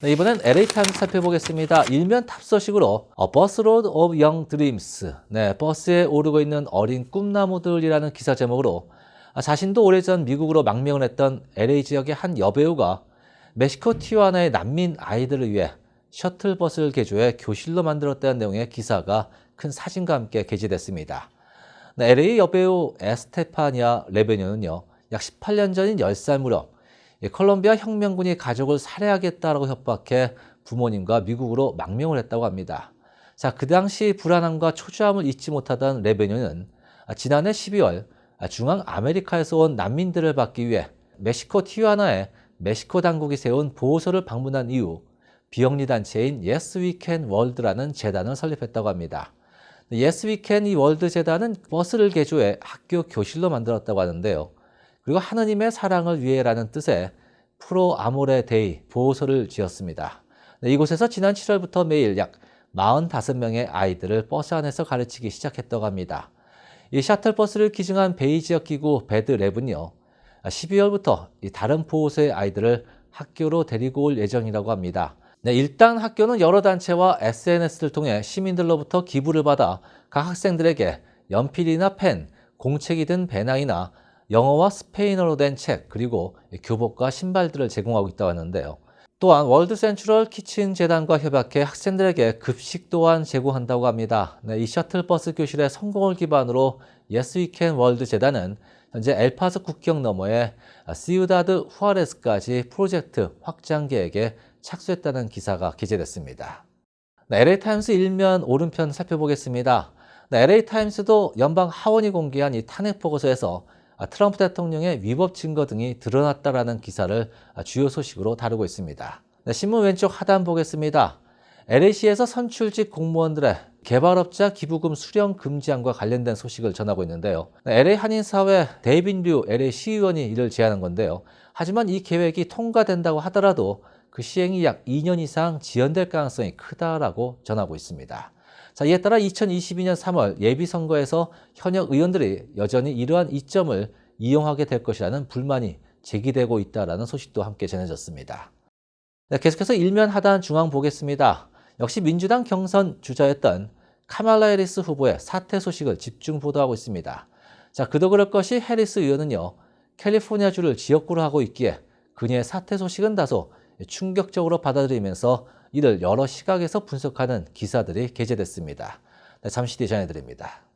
네, 이번엔 LA타임스 살펴보겠습니다. 일면 탑소식으로 A Bus Load of Young Dreams. 네, 버스에 오르고 있는 어린 꿈나무들이라는 기사 제목으로 아, 자신도 오래전 미국으로 망명을 했던 LA 지역의 한 여배우가 멕시코 티juana의 난민 아이들을 위해 셔틀버스를 개조해 교실로 만들었다는 내용의 기사가 큰 사진과 함께 게재됐습니다. 네, LA 여배우 에스테파니아 레베뇨는요, 약 18년 전인 10살 무렵 이 컬럼비아 혁명군이 가족을 살해하겠다라고 협박해 부모님과 미국으로 망명을 했다고 합니다. 자, 그 당시 불안함과 초조함을 잊지 못하던 레베뇨는 지난해 12월 중앙 아메리카에서 온 난민들을 받기 위해 멕시코 티juana에 멕시코 당국이 세운 보호소를 방문한 이후 비영리 단체인 Yes We Can World라는 재단을 설립했다고 합니다. Yes We Can 이 월드 재단은 버스를 개조해 학교 교실로 만들었다고 하는데요. 그리고 하느님의 사랑을 위해라는 뜻의 프로 아모레 데이 보호소를 지었습니다. 네, 이곳에서 지난 7월부터 매일 약 45명의 아이들을 버스 안에서 가르치기 시작했다고 합니다. 이 샤틀버스를 기증한 베이 지역 기구 배드랩은요, 12월부터 다른 보호소의 아이들을 학교로 데리고 올 예정이라고 합니다. 네, 일단 학교는 여러 단체와 SNS를 통해 시민들로부터 기부를 받아 각 학생들에게 연필이나 펜, 공책이 든 배낭이나 영어와 스페인어로 된 책, 그리고 교복과 신발들을 제공하고 있다고 하는데요. 또한 월드 센트럴 키친 재단과 협약해 학생들에게 급식 또한 제공한다고 합니다. 네, 이 셔틀버스 교실의 성공을 기반으로 We Can 월드 재단은 현재 엘파스 국경 너머의 시우다드 후아레스까지 프로젝트 확장 계획에 착수했다는 기사가 기재됐습니다. 네, LA타임스 일면 오른편 살펴보겠습니다. 네, LA타임스도 연방 하원이 공개한 이 탄핵 보고서에서 아, 트럼프 대통령의 위법 증거 등이 드러났다라는 기사를 아, 주요 소식으로 다루고 있습니다. 네, 신문 왼쪽 하단 보겠습니다. LA시에서 선출직 공무원들의 개발업자 기부금 수령 금지안과 관련된 소식을 전하고 있는데요. LA 한인사회 데이빈 류 LA 시의원이 이를 제안한 건데요. 하지만 이 계획이 통과된다고 하더라도 그 시행이 약 2년 이상 지연될 가능성이 크다라고 전하고 있습니다. 자, 이에 따라 2022년 3월 예비선거에서 현역 의원들이 여전히 이러한 이점을 이용하게 될 것이라는 불만이 제기되고 있다는 소식도 함께 전해졌습니다. 네, 계속해서 일면 하단 중앙 보겠습니다. 역시 민주당 경선 주자였던 카말라 해리스 후보의 사퇴 소식을 집중 보도하고 있습니다. 자, 그도 그럴 것이 해리스 의원은요, 캘리포니아주를 지역구로 하고 있기에 그녀의 사퇴 소식은 다소 충격적으로 받아들이면서 이를 여러 시각에서 분석하는 기사들이 게재됐습니다. 네, 잠시 뒤에 전해드립니다.